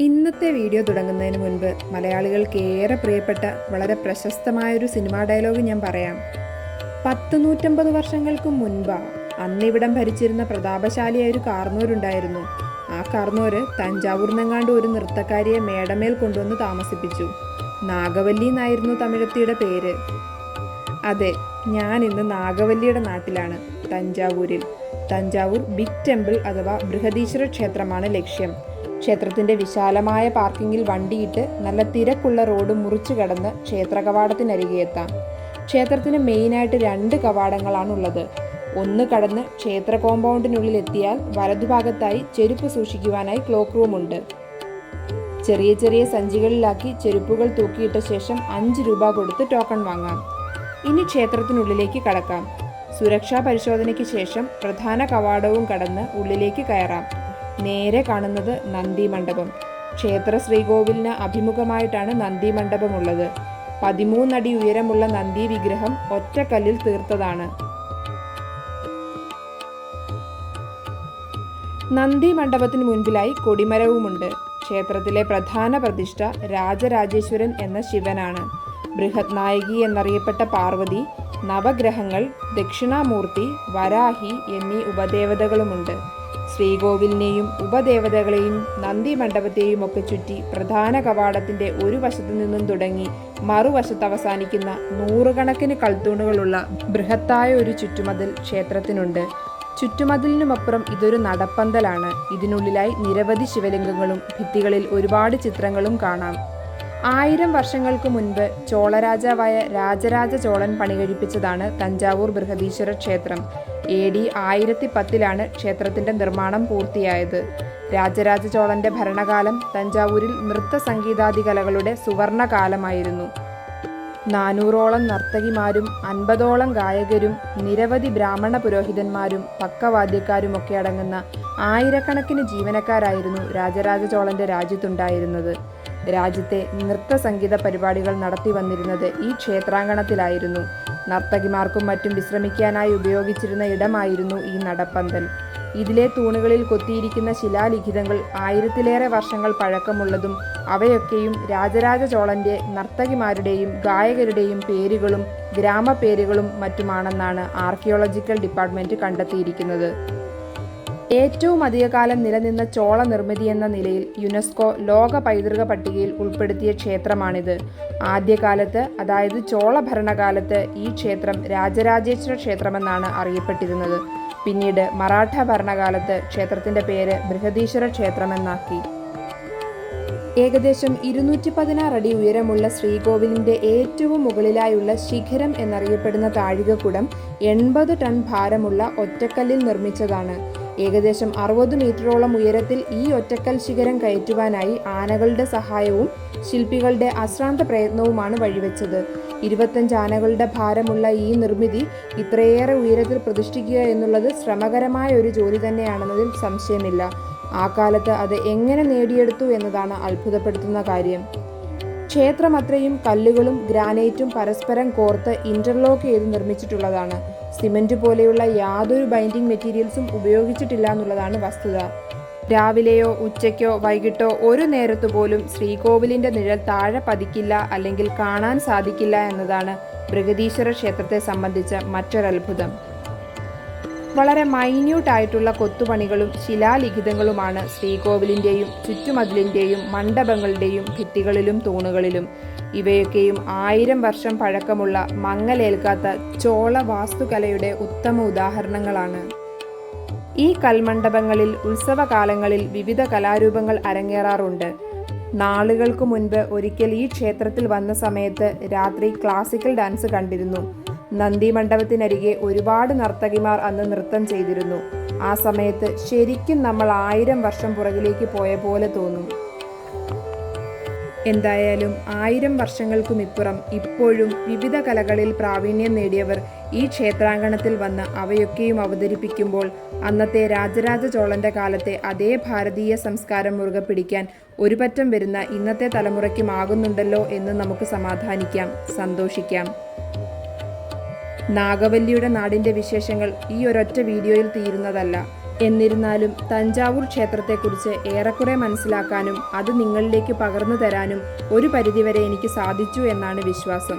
ഇന്നത്തെ വീഡിയോ തുടങ്ങുന്നതിന് മുൻപ് മലയാളികൾക്ക് ഏറെ പ്രിയപ്പെട്ട വളരെ പ്രശസ്തമായൊരു സിനിമാ ഡയലോഗ് ഞാൻ പറയാം. പത്ത് നൂറ്റമ്പത് വർഷങ്ങൾക്ക് മുൻപാ അന്നിവിടം ഭരിച്ചിരുന്ന പ്രതാപശാലിയായ ഒരു കാർന്നോരുണ്ടായിരുന്നു. ആ കാർന്നോര് തഞ്ചാവൂർ നെങ്ങാണ്ട് ഒരു നൃത്തക്കാരിയെ മേടമേൽ കൊണ്ടുവന്ന് താമസിപ്പിച്ചു. നാഗവല്ലി എന്നായിരുന്നു തമിഴത്തിയുടെ പേര്. അതെ ഞാൻ ഇന്ന് നാഗവല്ലിയുടെ നാട്ടിലാണ് തഞ്ചാവൂരിൽ. തഞ്ചാവൂർ ബിഗ് ടെമ്പിൾ അഥവാ ബൃഹദീശ്വര ക്ഷേത്രമാണ് ലക്ഷ്യം. ക്ഷേത്രത്തിന്റെ വിശാലമായ പാർക്കിങ്ങിൽ വണ്ടിയിട്ട് നല്ല തിരക്കുള്ള റോഡ് മുറിച്ചു കടന്ന് ക്ഷേത്ര കവാടത്തിനരികെ എത്താം ക്ഷേത്രത്തിന് മെയിനായിട്ട് രണ്ട് കവാടങ്ങളാണുള്ളത്. ഒന്ന് കടന്ന് ക്ഷേത്ര കോമ്പൗണ്ടിനുള്ളിൽ എത്തിയാൽ വലതുഭാഗത്തായി ചെരുപ്പ് സൂക്ഷിക്കുവാനായി ക്ലോക്ക് റൂമുണ്ട്. ചെറിയ ചെറിയ സഞ്ചികളിലാക്കി ചെരുപ്പുകൾ തൂക്കിയിട്ട ശേഷം അഞ്ച് രൂപ കൊടുത്ത് ടോക്കൺ വാങ്ങാം. ഇനി ക്ഷേത്രത്തിനുള്ളിലേക്ക് കടക്കാം. സുരക്ഷാ പരിശോധനയ്ക്ക് ശേഷം പ്രധാന കവാടവും കടന്ന് ഉള്ളിലേക്ക് കയറാം. നേരെ കാണുന്നത് നന്ദി മണ്ഡപം. ക്ഷേത്ര ശ്രീകോവിലിന് അഭിമുഖമായിട്ടാണ് നന്ദി മണ്ഡപം മണ്ഡപമുള്ളത്. പതിമൂന്നടി ഉയരമുള്ള നന്ദി വിഗ്രഹം ഒറ്റക്കല്ലിൽ തീർത്തതാണ്. നന്ദി മണ്ഡപത്തിന് മുൻപിലായി കൊടിമരവുമുണ്ട്. ക്ഷേത്രത്തിലെ പ്രധാന പ്രതിഷ്ഠ രാജരാജേശ്വരൻ എന്ന ശിവനാണ്. ബൃഹത് നായകി എന്നറിയപ്പെട്ട പാർവതി നവഗ്രഹങ്ങൾ ദക്ഷിണാമൂർത്തി വരാഹി എന്നീ ഉപദേവതകളുമുണ്ട്. ശ്രീകോവിലിനെയും ഉപദേവതകളെയും നന്ദി മണ്ഡപത്തെയും ഒക്കെ ചുറ്റി പ്രധാന കവാടത്തിന്റെ ഒരു വശത്തു നിന്നും തുടങ്ങി മറുവശത്ത് അവസാനിക്കുന്ന നൂറുകണക്കിന് കൽത്തൂണുകളുള്ള ബൃഹത്തായ ഒരു ചുറ്റുമതിൽ ക്ഷേത്രത്തിനുണ്ട്. ചുറ്റുമതിലിനുമപ്പുറം ഇതൊരു നടപ്പന്തലാണ്. ഇതിനുള്ളിലായി നിരവധി ശിവലിംഗങ്ങളും ഭിത്തികളിൽ ഒരുപാട് ചിത്രങ്ങളും കാണാം. ആയിരം വർഷങ്ങൾക്ക് മുൻപ് ചോളരാജാവായ രാജരാജ ചോളൻ പണികഴിപ്പിച്ചതാണ് തഞ്ചാവൂർ ബൃഹദീശ്വര ക്ഷേത്രം. എ ഡി ആയിരത്തി പത്തിലാണ് ക്ഷേത്രത്തിന്റെ നിർമ്മാണം പൂർത്തിയായത്. രാജരാജ ചോളന്റെ ഭരണകാലം തഞ്ചാവൂരിൽ നൃത്ത സംഗീതാദി കലകളുടെ സുവർണകാലമായിരുന്നു. നാനൂറോളം നർത്തകിമാരും അൻപതോളം ഗായകരും നിരവധി ബ്രാഹ്മണ പുരോഹിതന്മാരും പക്കവാദ്യക്കാരുമൊക്കെ അടങ്ങുന്ന ആയിരക്കണക്കിന് ജീവനക്കാരായിരുന്നു രാജരാജ ചോളന്റെ രാജ്യത്തുണ്ടായിരുന്നത്. രാജ്യത്തെ നൃത്ത സംഗീത പരിപാടികൾ നടത്തി വന്നിരുന്നത് ഈ ക്ഷേത്രാങ്കണത്തിലായിരുന്നു. നർത്തകിമാർക്കും മറ്റും വിശ്രമിക്കാനായി ഉപയോഗിച്ചിരുന്ന ഇടമായിരുന്നു ഈ നടപ്പന്തൽ. ഇതിലെ തൂണുകളിൽ കൊത്തിയിരിക്കുന്ന ശിലാലിഖിതങ്ങൾ ആയിരത്തിലേറെ വർഷങ്ങൾ പഴക്കമുള്ളതും അവയൊക്കെയും രാജരാജ ചോളന്റെ നർത്തകിമാരുടെയും ഗായകരുടെയും പേരുകളും ഗ്രാമപേരുകളും മറ്റുമാണെന്നാണ് ആർക്കിയോളജിക്കൽ ഡിപ്പാർട്ട്മെന്റ് കണ്ടെത്തിയിരിക്കുന്നത്. ഏറ്റവും അധികകാലം നിലനിന്ന ചോള നിർമ്മിതി എന്ന നിലയിൽ യുനെസ്കോ ലോക പൈതൃക പട്ടികയിൽ ഉൾപ്പെടുത്തിയ ക്ഷേത്രമാണിത്. ആദ്യകാലത്ത് അതായത് ചോള ഭരണകാലത്ത് ഈ ക്ഷേത്രം രാജരാജേശ്വര ക്ഷേത്രമെന്നാണ് അറിയപ്പെട്ടിരുന്നത്. പിന്നീട് മറാഠ ഭരണകാലത്ത് ക്ഷേത്രത്തിന്റെ പേര് ബൃഹദീശ്വര ക്ഷേത്രമെന്നാക്കി. ഏകദേശം ഇരുന്നൂറ്റി പതിനാറ് അടി ഉയരമുള്ള ശ്രീകോവിലിന്റെ ഏറ്റവും മുകളിലായുള്ള ശിഖരം എന്നറിയപ്പെടുന്ന താഴികക്കുടം എൺപത് ടൺ ഭാരമുള്ള ഒറ്റക്കല്ലിൽ നിർമ്മിച്ചതാണ്. ഏകദേശം അറുപത് മീറ്ററോളം ഉയരത്തിൽ ഈ ഒറ്റക്കൽ ശിഖരം കയറ്റുവാനായി ആനകളുടെ സഹായവും ശില്പികളുടെ അശ്രാന്ത പ്രയത്നവുമാണ് വഴിവെച്ചത്. ഇരുപത്തഞ്ച് ആനകളുടെ ഭാരമുള്ള ഈ നിർമ്മിതി ഇത്രയേറെ ഉയരത്തിൽ പ്രതിഷ്ഠിക്കുക എന്നുള്ളത് ശ്രമകരമായ ഒരു ജോലി തന്നെയാണെന്നതിൽ സംശയമില്ല. ആ കാലത്ത് അത് എങ്ങനെ നേടിയെടുത്തു എന്നതാണ് അത്ഭുതപ്പെടുത്തുന്ന കാര്യം. ക്ഷേത്രം അത്രയും കല്ലുകളും ഗ്രാനൈറ്റും പരസ്പരം കോർത്ത് ഇന്റർലോക്ക് ചെയ്ത് നിർമ്മിച്ചിട്ടുള്ളതാണ്. സിമന്റ് പോലെയുള്ള യാതൊരു ബൈൻഡിംഗ് മെറ്റീരിയൽസും ഉപയോഗിച്ചിട്ടില്ല എന്നുള്ളതാണ് വസ്തുത. രാവിലെയോ ഉച്ചയ്ക്കോ വൈകിട്ടോ ഒരു നേരത്തു പോലും ശ്രീകോവിലിന്റെ നിഴൽ താഴെ പതിക്കില്ല അല്ലെങ്കിൽ കാണാൻ സാധിക്കില്ല എന്നതാണ് ബൃഹദീശ്വര ക്ഷേത്രത്തെ സംബന്ധിച്ച മറ്റൊരത്ഭുതം. വളരെ മൈന്യൂട്ട് ആയിട്ടുള്ള കൊത്തുപണികളും ശിലാലിഖിതങ്ങളുമാണ് ശ്രീകോവിലിന്റെയും ചുറ്റുമതിലിന്റെയും മണ്ഡപങ്ങളുടെയും ഭിത്തികളിലും തൂണുകളിലും. ഇവയൊക്കെയും ആയിരം വർഷം പഴക്കമുള്ള മങ്ങലേൽക്കാത്ത ചോള വാസ്തുകലയുടെ ഉത്തമ ഉദാഹരണങ്ങളാണ്. ഈ കൽമണ്ഡപങ്ങളിൽ ഉത്സവകാലങ്ങളിൽ വിവിധ കലാരൂപങ്ങൾ അരങ്ങേറാറുണ്ട്. നാളുകൾക്ക് മുൻപ് ഒരിക്കൽ ഈ ക്ഷേത്രത്തിൽ വന്ന സമയത്ത് രാത്രി ക്ലാസിക്കൽ ഡാൻസ് കണ്ടിരുന്നു. നന്ദി മണ്ഡപത്തിനരികെ ഒരുപാട് നർത്തകിമാർ അന്ന് നൃത്തം ചെയ്തിരുന്നു. ആ സമയത്ത് ശരിക്കും നമ്മൾ ആയിരം വർഷം പുറകിലേക്ക് പോയ പോലെ തോന്നും. എന്തായാലും ആയിരം വർഷങ്ങൾക്കും ഇപ്പുറം ഇപ്പോഴും വിവിധ കലകളിൽ പ്രാവീണ്യം നേടിയവർ ഈ ക്ഷേത്രാങ്കണത്തിൽ വന്ന് അവയൊക്കെയും അവതരിപ്പിക്കുമ്പോൾ അന്നത്തെ രാജരാജ ചോളന്റെ കാലത്തെ അതേ ഭാരതീയ സംസ്കാരം മുറുകെ പിടിക്കാൻ ഒരുപറ്റം വരുന്ന ഇന്നത്തെ തലമുറയ്ക്കുമാകുന്നുണ്ടല്ലോ എന്ന് നമുക്ക് സമാധാനിക്കാം സന്തോഷിക്കാം. നാഗവല്ലിയുടെ നാടിന്റെ വിശേഷങ്ങൾ ഈ ഒരൊറ്റ വീഡിയോയിൽ തീരുന്നതല്ല. എന്നിരുന്നാലും തഞ്ചാവൂർ ക്ഷേത്രത്തെക്കുറിച്ച് ഏറെക്കുറെ മനസ്സിലാക്കാനും അത് നിങ്ങളിലേക്ക് പകർന്നു തരാനും ഒരു പരിധിവരെ എനിക്ക് സാധിച്ചു എന്നാണ് വിശ്വാസം.